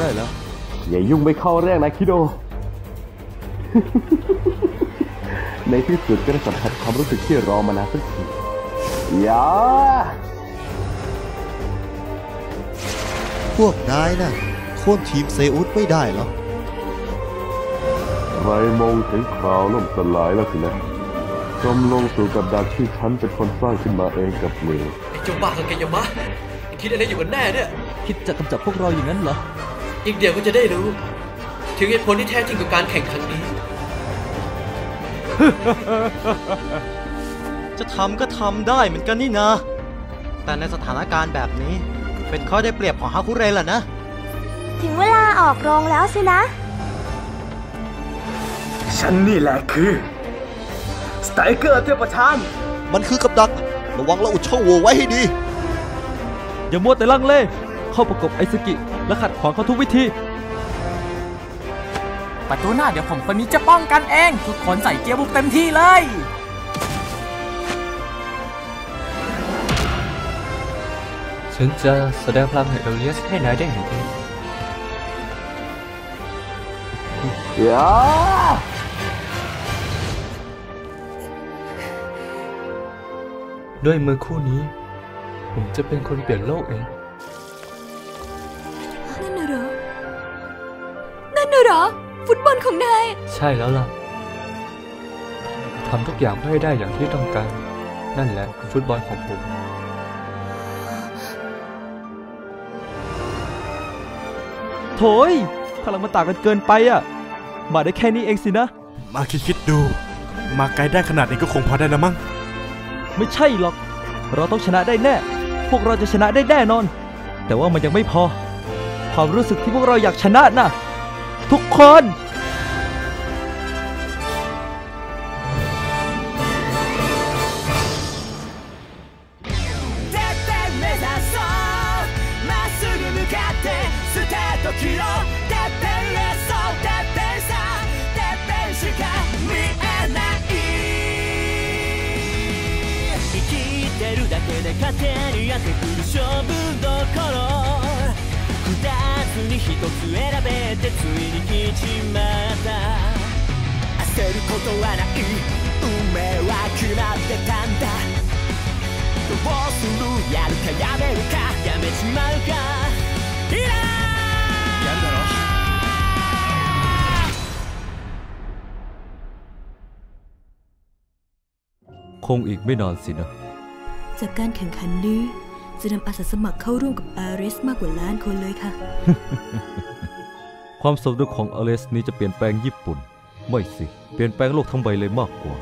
ได้แล้วอย่ายุ่งไปเข้าเรื่องนะคิโด ในที่สุดก็ได้สัมผัสความรู้สึกที่รอมานานสักทีอย่าพวกนายน่ะโค่นทีมเซอุสไม่ได้หรอกไรมองถึงคราวล่มสลายแล้วสินะจมลงสู่กับดักที่ฉันเป็นคนสร้างขึ้นมาเองกับมือไอ้เจ้าบ้ากับแกยามะคิดอะไรอยู่กันแน่เนี่ย คิดจะกำจัดพวกเราอย่างนั้นเหรอ อีกเดี๋ยวก็จะได้รู้ ถึงเหตุผลที่แท้จริงกับการแข่งครั้งนี้ จะทำก็ทำได้เหมือนกันนี่นะ แต่ในสถานการณ์แบบนี้เป็นข้อได้เปรียบของฮาคุเรแหละนะ ถึงเวลาออกโรงแล้วสินะ ฉันนี่แหละคือสไตรเกอร์เทพประธานมันคือกับดัก ระวังและอุดช่องโหว่ไว้ให้ดี อย่ามัวแต่ลังเล เข้าประกบไอซึกิ และขัดขวางเขาทุกวิธี ประตูหน้าเดี๋ยวผมคนนี้จะป้องกันเอง ทุกคนใส่เกียร์บุกเต็มที่เลย ฉันจะแสดงพลังแห่งเอเลียสให้นายได้เห็นเองอย่าด้วยมือคู่นี้ ผมจะเป็นคนเปลี่ยนโลกเอง นั่นน่ะเหรอ ฟุตบอลของนาย ใช่แล้วล่ะทำทุกอย่างเพื่อให้ได้อย่างที่ต้องการ นั่นแหละคือฟุตบอลของผม โถยพลังมันต่างกันเกินไปอะ มาได้แค่นี้เองสินะ มาคิดคิดๆดู มาไกลได้ขนาดนี้ก็คงพอได้แล้วมั้ง ไม่ใช่หรอก เราต้องชนะได้แน่ พวกเราจะชนะได้แน่นอน แต่ว่ามันยังไม่พอ ความรู้สึกที่พวกเราอยากชนะน่ะ ทุกคน てって目指そうまっすぐ向かってスタート切ろうてってレッソてってさてってしか見えない生きてるだけで勝手にやってくる勝負どころ二つに 一つ選べてついに来ちまった焦ることはない運命は決まってたんだどうするやるかやめるかやめちまうかいらやるだろ คงอีกไม่นานสินะ จากการแข่งขันนี้ จะนำอาสาสมัครเข้าร่วมกับอาริสมากกว่าล้านคนเลยค่ะ ความสำเร็จของอาริสนี้จะเปลี่ยนแปลงญี่ปุ่น ไม่สิ เปลี่ยนแปลงโลกทั้งใบเลยมากกว่า